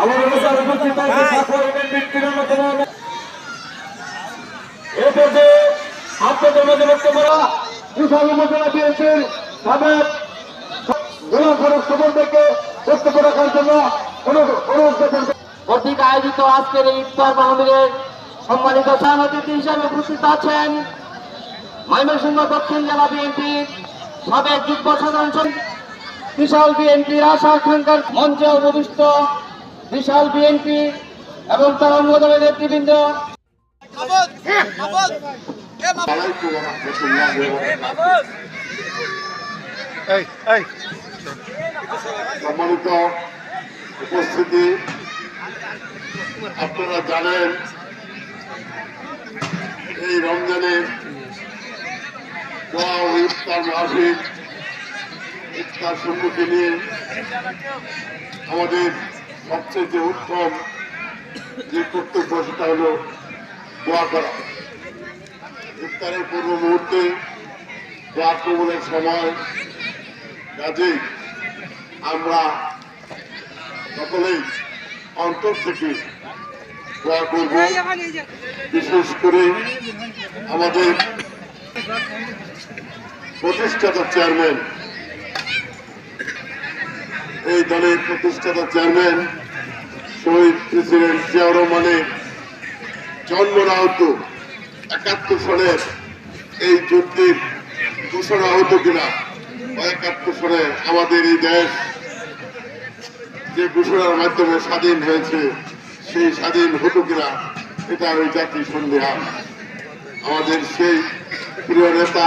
আমার অনুসার উপস্থিত আছে সাফল্য ব্যক্তির অন্যতম এ পর্যায়ে আপনাদের মধ্যে বক্তব্য বিশাল উপজেলা বিএনপির সাবেক গোলাম ফারুক সুমনদেরকে বক্তব্য রাখার জন্য অনুরোধ অনুরোধ কর্তৃক আয়োজিত আজকের এই ইফতার মাহফিলের সম্মানিত অতিথি হিসেবে উপস্থিত আছেন ময়মনসিংহ দক্ষিণ জেলা বিএনপির সাবেক যুগ্ম সাধারণ সম্পাদক, বিশাল বিএনপির আশা আকাঙ্ক্ষার মঞ্চে উপবিষ্ট বিশাল বিএনপি এবং তার অঙ্গদলের নেতৃবৃন্দ। সম্মানিত উপস্থিতি আপনারা জানেন এই রমজানে দোয়া ও ইফতার মাহফিল ইফতার সম্মুখে নিয়ে আমাদের সবচেয়ে যে উত্তম যে কর্তব্য সেটা হলো দোয়া করা। ইফতারের পূর্ব মুহূর্তে দোয়া সময় কাজেই আমরা সকলেই অন্তর থেকে দোয়া করব। বিশেষ করে আমাদের প্রতিষ্ঠাতা চেয়ারম্যান। এই দলের প্রতিষ্ঠাতা চেয়ারম্যান, শহীদ প্রেসিডেন্ট জিয়াউর রহমানের জন্ম না হতো একাত্তর সালের এই যুদ্ধের ঘোষণা হতো কিনা একাত্তর সালে আমাদের এই দেশ যে ঘোষণার মাধ্যমে স্বাধীন হয়েছে, সেই স্বাধীন হতো কিনা, এটা ওই জাতি সন্দেহান আমাদের সেই প্রিয় নেতা